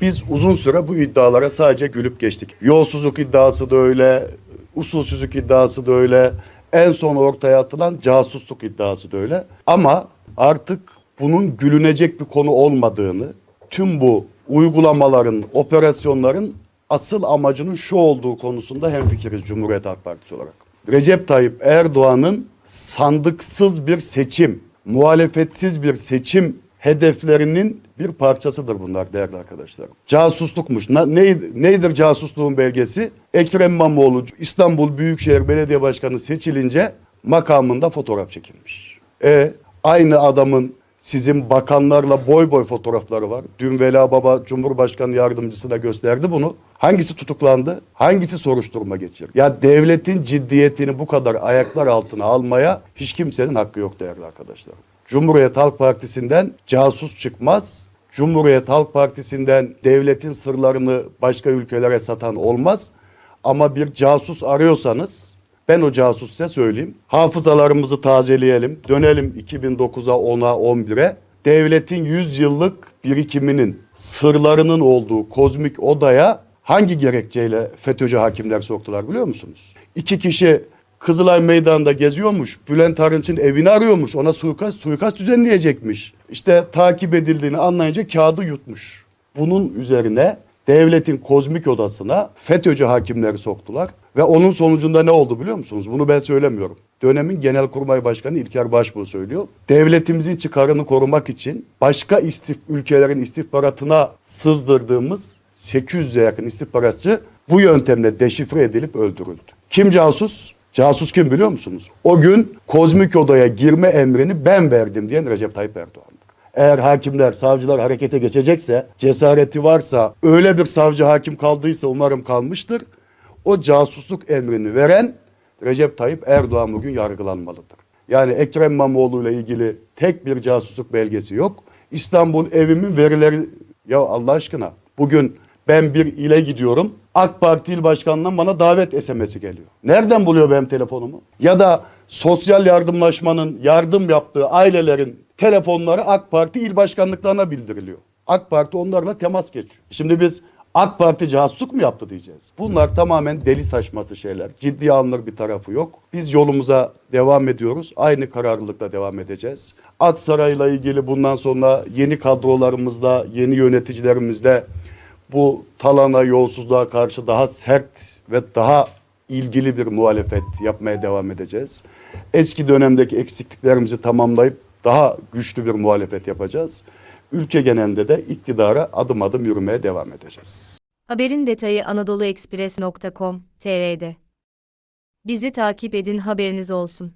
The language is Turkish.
Biz uzun süre bu iddialara sadece gülüp geçtik. Yolsuzluk iddiası da öyle, usulsüzlük iddiası da öyle, en son ortaya atılan casusluk iddiası da öyle. Ama artık bunun gülünecek bir konu olmadığını, tüm bu uygulamaların, operasyonların asıl amacının şu olduğu konusunda hemfikiriz Cumhuriyet Halk Partisi olarak. Recep Tayyip Erdoğan'ın sandıksız bir seçim, muhalefetsiz bir seçim hedeflerinin bir parçasıdır bunlar değerli arkadaşlar. Casuslukmuş. Ney- neydir casusluğun belgesi? Ekrem İmamoğlu İstanbul Büyükşehir Belediye Başkanı seçilince makamında fotoğraf çekilmiş. E aynı adamın sizin bakanlarla boy boy fotoğrafları var. Dün Vela Baba Cumhurbaşkanı Yardımcısına gösterdi bunu. Hangisi tutuklandı? Hangisi soruşturma geçirdi? Ya devletin ciddiyetini bu kadar ayaklar altına almaya hiç kimsenin hakkı yok değerli arkadaşlar. Cumhuriyet Halk Partisi'nden casus çıkmaz. Cumhuriyet Halk Partisi'nden devletin sırlarını başka ülkelere satan olmaz. Ama bir casus arıyorsanız ben o casus size söyleyeyim. Hafızalarımızı tazeleyelim. Dönelim 2009'a, 10'a, 11'e. Devletin 100 yıllık birikiminin, sırlarının olduğu kozmik odaya hangi gerekçeyle FETÖ'cü hakimler soktular biliyor musunuz? İki kişi Kızılay Meydanı'nda geziyormuş. Bülent Arınç'ın evini arıyormuş. Ona suikast, suikast düzenleyecekmiş. İşte takip edildiğini anlayınca kağıdı yutmuş. Bunun üzerine devletin kozmik odasına FETÖ'cü hakimleri soktular. Ve onun sonucunda ne oldu biliyor musunuz? Bunu ben söylemiyorum. Dönemin Genelkurmay Başkanı İlker Başbuğ söylüyor. Devletimizin çıkarını korumak için başka istif ülkelerin istihbaratına sızdırdığımız 800'e yakın istihbaratçı bu yöntemle deşifre edilip öldürüldü. Kim casus? Casus kim biliyor musunuz? O gün kozmik odaya girme emrini ben verdim diyen Recep Tayyip Erdoğan'dır. Eğer hakimler, savcılar harekete geçecekse, cesareti varsa, öyle bir savcı hakim kaldıysa umarım kalmıştır. O casusluk emrini veren Recep Tayyip Erdoğan bugün yargılanmalıdır. Yani Ekrem İmamoğlu ile ilgili tek bir casusluk belgesi yok. İstanbul evimin verileri ya Allah aşkına bugün ben bir ile gidiyorum. AK Parti il başkanından bana davet SMS'i geliyor. Nereden buluyor benim telefonumu? Ya da sosyal yardımlaşmanın yardım yaptığı ailelerin telefonları AK Parti il başkanlıklarına bildiriliyor. AK Parti onlarla temas geçiyor. Şimdi biz AK Parti casusluk mu yaptı diyeceğiz. Bunlar tamamen deli saçması şeyler. Ciddiye alınır bir tarafı yok. Biz yolumuza devam ediyoruz. Aynı kararlılıkla devam edeceğiz. Aksaray'la ilgili bundan sonra yeni kadrolarımızla, yeni yöneticilerimizle bu talana, yolsuzluğa karşı daha sert ve daha ilgili bir muhalefet yapmaya devam edeceğiz. Eski dönemdeki eksikliklerimizi tamamlayıp daha güçlü bir muhalefet yapacağız. Ülke genelinde de iktidara adım adım yürümeye devam edeceğiz. Haberin detayı anadoluekspres.com.tr'de. Bizi takip edin haberiniz olsun.